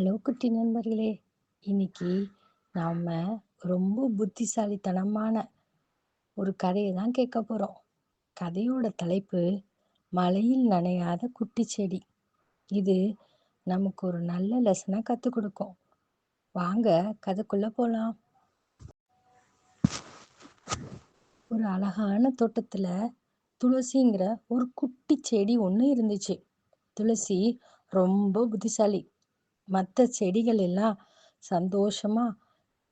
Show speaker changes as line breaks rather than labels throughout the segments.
Hello குட்டி நண்பர்களே. இன்னைக்கு நாம் ரொம்ப புத்திசாலித்தனமான ஒரு கதையை தான் கேட்க போகிறோம் கதையோட தலைப்பு மழையில் நனையாத குட்டி செடி. இது நமக்கு ஒரு நல்ல லெசனாக கற்றுக் கொடுக்கும். வாங்க கதைக்குள்ளே போகலாம் ஒரு அழகான தோட்டத்தில் துளசிங்கிற ஒரு குட்டி செடி ஒன்று இருந்துச்சு. துளசி ரொம்ப புத்திசாலி. மற்ற செடிகள் எல்லாம் சந்தோஷமா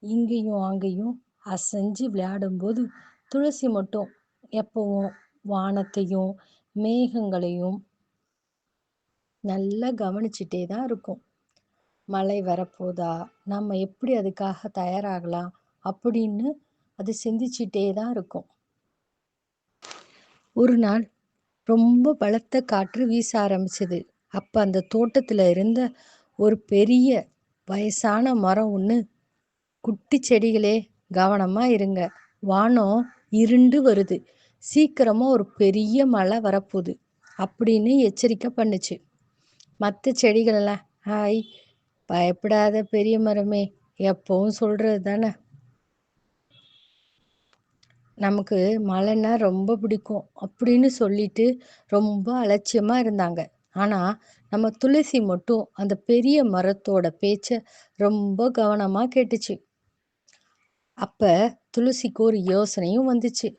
இங்கேயும் அங்கேயும் அசைஞ்சு விளையாடும்போது துளசி மட்டும் எப்பவும் வானத்தையும் மேகங்களையும் நல்லா கவனிச்சுட்டே தான் இருக்கும். மழை வரப்போதா? நம்ம எப்படி அதுக்காக தயாராகலாம்? அப்படின்னு அது சிந்திச்சிட்டே தான் இருக்கும். ஒரு நாள் ரொம்ப பலத்த காற்று வீச ஆரம்பிச்சது. அப்ப அந்த தோட்டத்துல இருந்த ஒரு பெரிய வயசான மரம் ஒன்று குட்டி செடிகளே கவனமாக இருங்க. வானம் இருண்டு வருது. சீக்கிரமாக ஒரு பெரிய மழை வரப்போகுது அப்படின்னு எச்சரிக்கை பண்ணுச்சு. மற்ற செடிகளெல்லாம் ஹாய் பயப்படாத பெரிய மரமே எப்பவும் சொல்கிறது தானே? நமக்கு மழைன்னா ரொம்ப பிடிக்கும் அப்படின்னு சொல்லிட்டு ரொம்ப அலட்சியமாக இருந்தாங்க. ஆனால் நம்ம துளசி மட்டும் அந்த பெரிய மரத்தோட பேச்ச ரொம்ப கவனமா கேட்டுச்சு. அப்ப துளசிக்கு ஒரு யோசனையும் வந்துச்சு.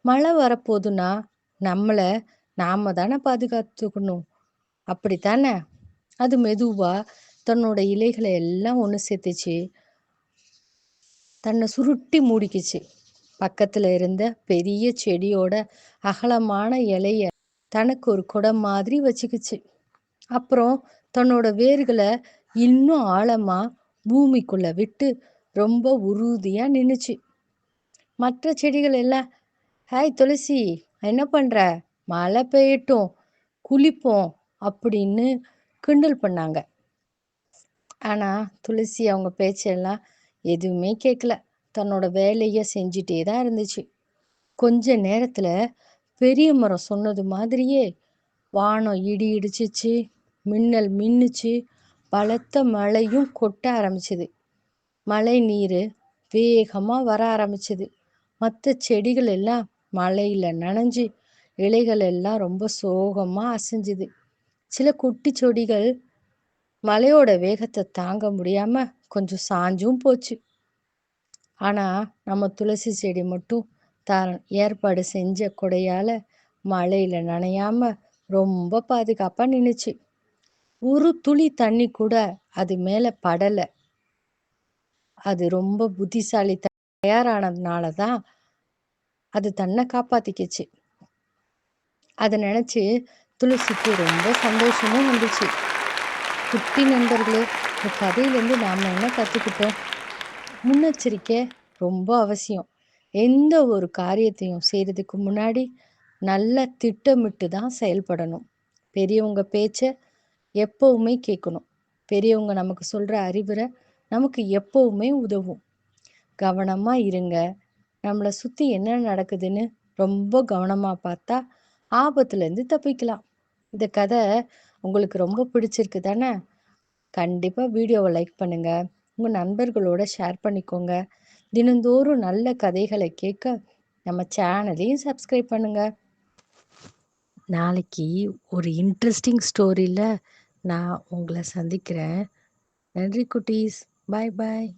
மழை வரப்போகுதுன்னா நம்மளை நாம தானே பாதுகாத்துக்கணும். அப்படித்தானே? அது மெதுவா தன்னோட இலைகளை எல்லாம் ஒன்று சேர்த்துச்சு. தன்னை சுருட்டி மூடிக்குச்சு. பக்கத்துல இருந்த பெரிய செடியோட அகலமான இலைய தனக்கு ஒரு குடம் மாதிரி வச்சுக்குச்சு. அப்புறம் தன்னோட வேர்களை இன்னும் ஆழமா பூமிக்குள்ள விட்டு ரொம்ப உறுதியா நின்றுச்சு மற்ற செடிகள் எல்லாம் ஹாய் துளசி என்ன பண்ற? மழை பெய்யட்டும் குளிப்போம் அப்படின்னு கிண்டல் பண்ணாங்க. ஆனா துளசி அவங்க பேச்செல்லாம் எதுவுமே கேட்கல தன்னோட வேலையை செஞ்சிட்டே தான் இருந்துச்சு. கொஞ்ச நேரத்துல பெரிய மரம் சொன்னது மாதிரியே வானம் இடி இடிச்சிச்சு. மின்னல் மின்னுச்சு. பலத்த மழையும் கொட்ட ஆரம்பிச்சது. மழை நீர் வேகமாக வர ஆரம்பிச்சது. மற்ற செடிகள் எல்லாம் மழையில் நனைஞ்சு இலைகள் எல்லாம் ரொம்ப சோகமாக அசைஞ்சுது. சில குட்டி செடிகள் மழையோட வேகத்தை தாங்க முடியாம கொஞ்சம் சாஞ்சும் போச்சு. ஆனா நம்ம துளசி செடி மட்டும் தான் ஏற்பாடு செஞ்ச கொடையால மழையில நனையாம ரொம்ப பாதுகாப்பா நின்றுச்சு ஒரு துளி தண்ணி கூட அது மேல படல. அது ரொம்ப புத்திசாலி தயாரானதுனால தான் அது தன்னை காப்பாத்திக்கிச்சு. அதை நினைச்சு துளசிக்கு ரொம்ப சந்தோஷமும் வந்துச்சு. குட்டி நண்பர்களே இந்த கதையிலேருந்து நாம் என்ன கற்றுக்கிட்டோம் முன்னெச்சரிக்கை ரொம்ப அவசியம். எந்த ஒரு காரியத்தையும் செய்கிறதுக்கு முன்னாடி நல்லா திட்டமிட்டு தான் செயல்படணும். பெரியவங்க பேச்சை எப்பவுமே கேட்கணும். பெரியவங்க நமக்கு சொல்கிற அறிவுரை நமக்கு எப்பவுமே உதவும். கவனமாக இருங்க. நம்மளை சுற்றி என்ன நடக்குதுன்னு ரொம்ப கவனமாக பார்த்தா ஆபத்துலேருந்து தப்பிக்கலாம். இந்த கதை உங்களுக்கு ரொம்ப பிடிச்சிருக்கு தானே? கண்டிப்பாக வீடியோவை லைக் பண்ணுங்கள் உங்கள் நண்பர்களோட ஷேர் பண்ணிக்கோங்க. தினந்தோறும் நல்ல கதைகளை கேட்க நம்ம சேனலையும் சப்ஸ்கிரைப் பண்ணுங்க. நாளைக்கு ஒரு இன்ட்ரெஸ்டிங் ஸ்டோரியில் நான் உங்களை சந்திக்கிறேன். நன்றி குட்டீஸ். பாய் பாய்.